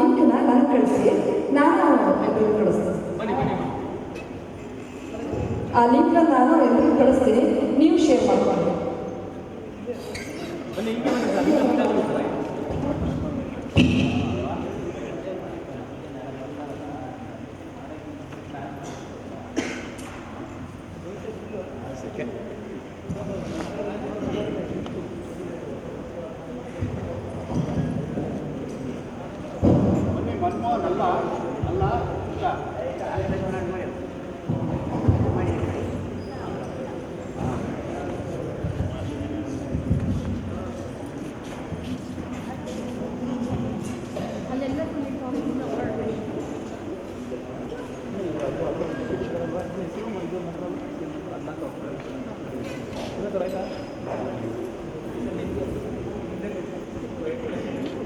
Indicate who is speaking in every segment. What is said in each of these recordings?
Speaker 1: ಲಿಂಕ್ನ ನನಗೆ ಕಳಿಸಿ ನಾನು ಎಲ್ರಿಗೂ ಕಳಿಸ್ತೀನಿ.
Speaker 2: ಬನ್ನಿ ಬನ್ನಿ
Speaker 1: ಆ ಲಿಂಕ್ನ ನಾನು ಎಲ್ರಿಗೂ ಕಳಿಸ್ತೀನಿ ನೀವು ಶೇರ್ ಮಾಡ್ಕೊಂಡು
Speaker 2: ಬನ್ನಿ ಹಿಂಗೆ ಬನ್ನಿ ಸರ್ ಹಿಂಗೆ ಮುಂದೆ ಬನ್ನಿ ಸರ್
Speaker 3: ಮನ್ಮೋಹನ್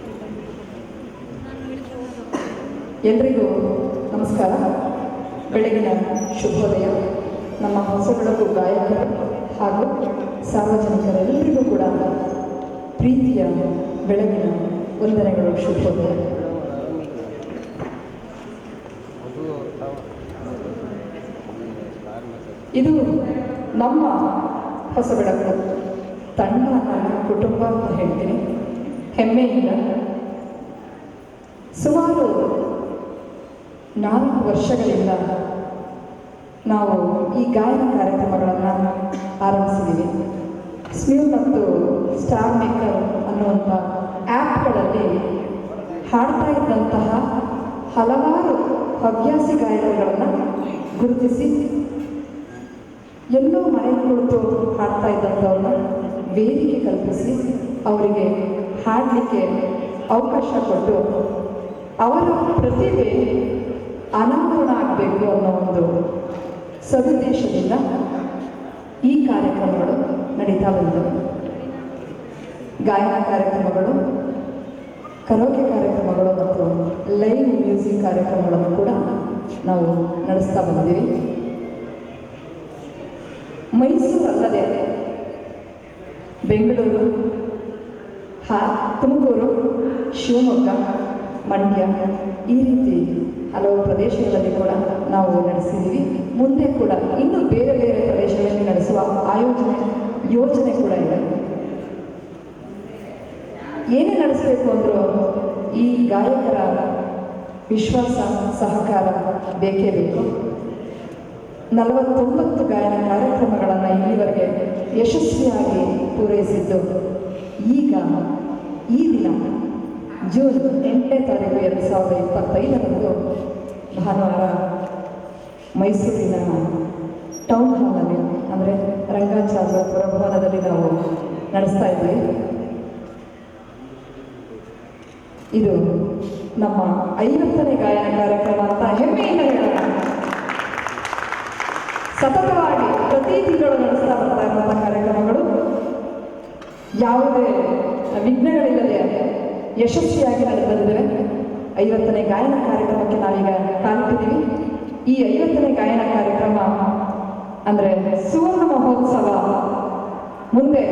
Speaker 3: ಅಲ್ಲ ಅಲ್ಲ ಇಲ್ಲ
Speaker 1: ಎಲ್ರಿಗೂ ನಮಸ್ಕಾರ. ಬೆಳಗಿನ ಶುಭೋದಯ. ನಮ್ಮ ಹೊಸ ಬೆಳಕು ಗಾಯಕರು ಹಾಗೂ ಸಾರ್ವಜನಿಕರೆಲ್ಲರಿಗೂ ಕೂಡ ಪ್ರೀತಿಯ ಬೆಳಗಿನ ವಂದನೆಗಳು, ಶುಭೋದಯ. ಇದು ನಮ್ಮ ಹೊಸ ಬೆಳಕು ತಂಡ ನನ್ನ ಕುಟುಂಬ ಅಂತ ಹೇಳ್ತೀನಿ. ಹೆಮ್ಮೆಯಿಂದ ಸುಮಾರು ನಾಲ್ಕು ವರ್ಷಗಳಿಂದ ನಾವು ಈ ಗಾಯನ ಕಾರ್ಯಕ್ರಮಗಳನ್ನು ಆರಂಭಿಸಿದ್ದೀವಿ. ಸ್ಮಿಲ್ ಮತ್ತು ಸ್ಟಾರ್ ಮೇಕರ್ ಅನ್ನುವಂಥ ಆ್ಯಪ್ಗಳಲ್ಲಿ ಹಾಡ್ತಾ ಇದ್ದಂತಹ ಹಲವಾರು ಹವ್ಯಾಸಿ ಗಾಯಕರುಗಳನ್ನು ಗುರುತಿಸಿ ಎಲ್ಲೋ ಮನೆ ಕುಳಿತು ಹಾಡ್ತಾ ಇದ್ದಂಥವ್ರನ್ನ ವೇದಿಕೆ ಕಲ್ಪಿಸಿ ಅವರಿಗೆ ಹಾಡಲಿಕ್ಕೆ ಅವಕಾಶ ಕೊಟ್ಟು ಅವರ ಪ್ರತಿಭೆ ಅನಾವರಣ ಆಗಬೇಕು ಅನ್ನೋ ಒಂದು ಸದುದ್ದೇಶದಿಂದ ಈ ಕಾರ್ಯಕ್ರಮಗಳು ನಡೀತಾ ಬಂದವು. ಗಾಯನ ಕಾರ್ಯಕ್ರಮಗಳು ಕರೋಕೆ ಕಾರ್ಯಕ್ರಮಗಳು ಮತ್ತು ಲೈವ್ ಮ್ಯೂಸಿಕ್ ಕಾರ್ಯಕ್ರಮಗಳನ್ನು ಕೂಡ ನಾವು ನಡೆಸ್ತಾ ಬಂದಿವಿ. ಮೈಸೂರು ಅಲ್ಲದೆ ಬೆಂಗಳೂರು, ಹಾ, ತುಮಕೂರು, ಶಿವಮೊಗ್ಗ, ಮಂಡ್ಯ ಈ ರೀತಿ ಹಲವು ಪ್ರದೇಶಗಳಲ್ಲಿ ಕೂಡ ನಾವು ನಡೆಸಿದ್ದೀವಿ. ಮುಂದೆ ಕೂಡ ಇನ್ನೂ ಬೇರೆ ಬೇರೆ ಪ್ರದೇಶಗಳಲ್ಲಿ ನಡೆಸುವ ಆಯೋಜನೆ, ಯೋಜನೆ ಕೂಡ ಇದೆ. ಏನೇ ನಡೆಸಬೇಕು ಅಂದರೂ ಈ ಗಾಯಕರ ವಿಶ್ವಾಸ, ಸಹಕಾರ ಬೇಕೇ ಬೇಕು. ನಲವತ್ತೊಂಬತ್ತು ಗಾಯನ ಕಾರ್ಯಕ್ರಮಗಳನ್ನು ಇಲ್ಲಿವರೆಗೆ ಯಶಸ್ವಿಯಾಗಿ ಪೂರೈಸಿದ್ದು ಈಗ ಈ ದಿನ. ಜೂನ್ ಎಂಟನೇ ತಾರೀಕು ಎರಡು ಸಾವಿರದ ಇಪ್ಪತ್ತೈದರಂದು ಭಾನುವಾರ ಮೈಸೂರಿನ ಟೌನ್ ಹಾಲ್ನಲ್ಲಿ ಅಂದರೆ ರಂಗಾಚಾರ್ಯ ಪುರಭವನದಲ್ಲಿ ನಾವು ನಡೆಸ್ತಾ ಇದ್ವಿ. ಇದು ನಮ್ಮ ಐವತ್ತನೇ ಗಾಯನ ಕಾರ್ಯಕ್ರಮ ಅಂತ ಹೆಮ್ಮೆಯಿಂದ ಹೇಳೋಣ. ಸತತವಾಗಿ ಪ್ರತಿ ತಿಂಗಳು ನಡೆಸ್ತಾ ಬರ್ತಾ ಇರುವಂಥ ಕಾರ್ಯಕ್ರಮಗಳು ಯಾವುದೇ ವಿಘ್ನಗಳಿಲ್ಲದೆ ಯಶಸ್ವಿಯಾಗಿ ನಡೆದಿದ್ದೇವೆ ಐವತ್ತನೇ ಗಾಯನ ಕಾರ್ಯಕ್ರಮಕ್ಕೆ ನಾವೀಗ ಕಾಣ್ತಿದ್ದೀವಿ ಈ ಐವತ್ತನೇ ಗಾಯನ ಕಾರ್ಯಕ್ರಮ ಅಂದರೆ ಸುವರ್ಣ ಮಹೋತ್ಸವ. ಮುಂದೆ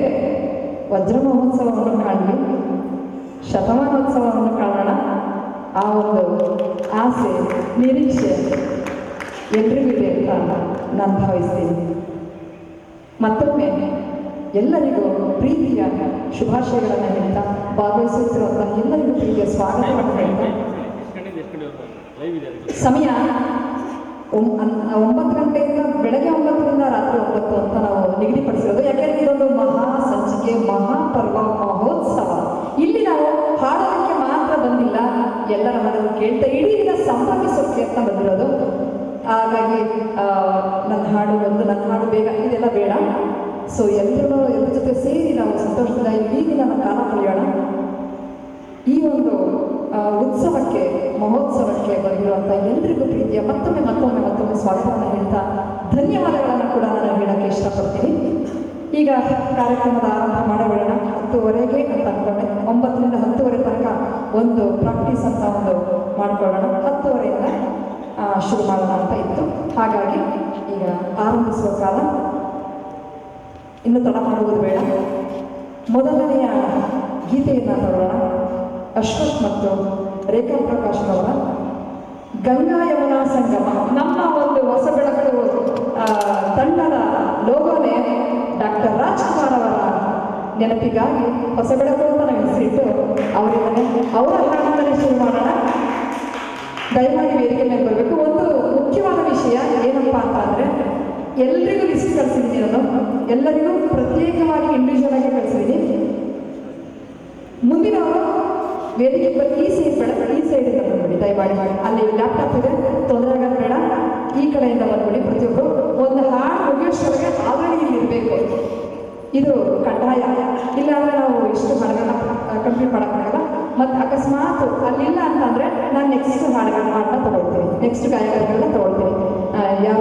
Speaker 1: ವಜ್ರ ಮಹೋತ್ಸವವನ್ನು ಕಾಣಲಿ, ಶತಮಾನೋತ್ಸವವನ್ನು ಕಾಣೋಣ. ಆ ಒಂದು ಆಸೆ, ನಿರೀಕ್ಷೆ ಎಲ್ರಿಗೂ ಇದೆ ಅಂತ ನಾನು ಭಾವಿಸ್ತೀನಿ. ಮತ್ತೊಮ್ಮೆ ಎಲ್ಲರಿಗೂ ಪ್ರೀತಿಯ ಶುಭಾಶಯಗಳನ್ನು ಹೇಳ್ತಾ ಭಾಗವಹಿಸುತ್ತಿರುವ ಎಲ್ಲರಿಗೂ ಪ್ರೀತಿಯ ಸ್ವಾಗತವನ್ನು ಹೇಳ್ತಾ ಸಮಯ ಒಂಬತ್ತು ಗಂಟೆಯಿಂದ ಬೆಳಗ್ಗೆ ಒಂಬತ್ತರಿಂದ ರಾತ್ರಿ ಒಂಬತ್ತು ಅಂತ ನಾವು ನಿಗದಿಪಡಿಸಿರೋದು. ಯಾಕೆಂದ್ರೆ ಇದೊಂದು ಮಹಾ ಸಂಚಿಕೆ ಮಹಾಪರ್ವ ಮಹೋತ್ಸವ. ಇಲ್ಲಿ ನಾವು ಹಾಡೋದಕ್ಕೆ ಮಾತ್ರ ಬಂದಿಲ್ಲ. ಎಲ್ಲರ ಹಾಡನ್ನು ಕೇಳ್ತಾ ಇಡೀ ದಿನ ಸಂಭ್ರಮಿಸೋಕೆ ಅಂತ ಬಂದಿರೋದು. ಹಾಗಾಗಿ ನನ್ನ ಹಾಡು ಬಂದು ನನ್ನ ಹಾಡು ಬೇಗ ಇದೆಲ್ಲ ಬೇಡ. ಸೊ ಎಲ್ಲರೂ ಎಲ್ಲರ ಜೊತೆ ಸೇರಿ ನಾವು ಸಂತೋಷದಿಂದ ಇಡೀ ದಿನ ಕಾಲ ಕಳೆಯೋಣ ಈ ಒಂದು ಉತ್ಸವಕ್ಕೆ, ಮಹೋತ್ಸವಕ್ಕೆ ಬಂದಿರುವಂಥ ಎಲ್ರಿಗೂ ಪ್ರೀತಿಯ ಮತ್ತೊಮ್ಮೆ ಮತ್ತೊಮ್ಮೆ ಮತ್ತೊಮ್ಮೆ ಸ್ವಾಗತವನ್ನು ಹೇಳ್ತಾ ಧನ್ಯವಾದಗಳನ್ನು ಕೂಡ ನಾನು ಹೇಳಕ್ಕೆ ಇಷ್ಟಪಡ್ತೀನಿ. ಈಗ ಕಾರ್ಯಕ್ರಮದ ಆರಂಭ ಮಾಡಿಬಿಡೋಣ ಹತ್ತುವರೆಗೆ ಅಂತ ಅನ್ಕೊಂಡೆ. ಒಂಬತ್ತರಿಂದ ಹತ್ತುವರೆ ತನಕ ಒಂದು ಪ್ರಾಕ್ಟೀಸ್ ಅಂತ ಒಂದು ಮಾಡ್ಕೊಳ್ಳೋಣ. ಹತ್ತುವರೆಯಿಂದ ಶುರು ಮಾಡೋಣ ಅಂತ ಇತ್ತು. ಹಾಗಾಗಿ ಈಗ ಆರಂಭಿಸುವ ಕಾಲ. ಇನ್ನು ತಡ ಮಾಡುವುದು ಬೇಡ. ಮೊದಲನೆಯ ಗೀತೆಯನ್ನು ನೋಡೋಣ ಅಶ್ವಥ್ ಮತ್ತು ರೇಖಾ ಪ್ರಕಾಶ್ ಅವರ ಗಂಗಾ ಯಮುನಾ ಸಂಗಮ. ನಮ್ಮ ಒಂದು ಹೊಸ ಬೆಳಕು ತಂಡದ ಲೋಗೋನೇ ಡಾಕ್ಟರ್ ರಾಜ್ಕುಮಾರ್ ಅವರ ನೆನಪಿಗಾಗಿ ಹೊಸ ಬೆಳಕು ಅಂತ ನಾವು ಹೆಸರಿಟ್ಟು ಅವರಿದ್ದಾರೆ ಅವರ ಹಾಡಿನಲ್ಲಿ ಶುರು ಮಾಡೋಣ. ದಯಮಾಡಿ ವೇದಿಕೆ ಮೇಲೆ ಬರಬೇಕು ಒಂದು ಮುಖ್ಯವಾದ ವಿಷಯ ಏನಪ್ಪಾ ಅಂತ ಅಂದ್ರೆ ಎಲ್ರಿಗೂ ಲಿಸ್ಟ್ ಕಳಿಸಿದ್ದೀನಿ ನಾನು. ಎಲ್ಲರಿಗೂ ಪ್ರತ್ಯೇಕವಾಗಿ ಇಂಡಿವಿಜುವಲ್ ಆಗಿ ಕಳಿಸಿದ್ದೀನಿ ಮುಂದಿನ ವೇದಿಕೆ ಈ ಸೈಡ್ ಬೇಡ, ಈ ಸೈಡಿಂದ ಬಂದ್ಬಿಡಿ. ದಯಮಾಡಿ ಮಾಡಿ. ಅಲ್ಲಿ ಲ್ಯಾಪ್ಟಾಪ್ ಇದೆ, ತೊಂದರೆ ಆಗೋದು ಬೇಡ. ಈ ಕಡೆಯಿಂದ ಬಂದ್ಬಿಡಿ. ಪ್ರತಿಯೊಬ್ಬರು ಒಂದು ಹಾಡು ಮುಗಿಯೋಷ್ಟೊಳಗೆ ಆಲ್ರೆಡಿ ಇಲ್ಲಿ ಇರಬೇಕು. ಇದು ಕಡ್ಡಾಯ. ಇಲ್ಲಾಂದ್ರೆ ನಾವು ಇಷ್ಟು ಹಾಡುಗಳನ್ನ ಕಂಪ್ಲೀಟ್ ಮಾಡೋಕ್ಕಾಗಲ್ಲ ಮತ್ತು ಅಕಸ್ಮಾತ್ ಅಲ್ಲಿಲ್ಲ ಅಂತಂದರೆ ನಾನು ನೆಕ್ಸ್ಟ್ ಹಾಡುಗಳನ್ನ ಹಾಡನ್ನ ತೊಗೊಳ್ತೀನಿ. ನೆಕ್ಸ್ಟ್ ಗಾಯಕರುಗಳನ್ನ ತೊಗೊಳ್ತೀನಿ. ಯಾವ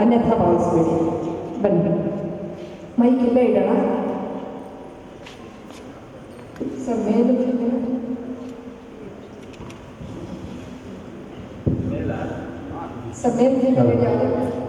Speaker 1: ಅನ್ಯಥಾ ಭಾವಿಸ್ಬೇಡಿ ಬನ್ನಿ ಮೈಕ್ ಇಲ್ಲೇ ಇಡೋಣ ಸರ್ ಮೇಲೆ ಸರ್ ಮೇಲೆ ಯಾವುದು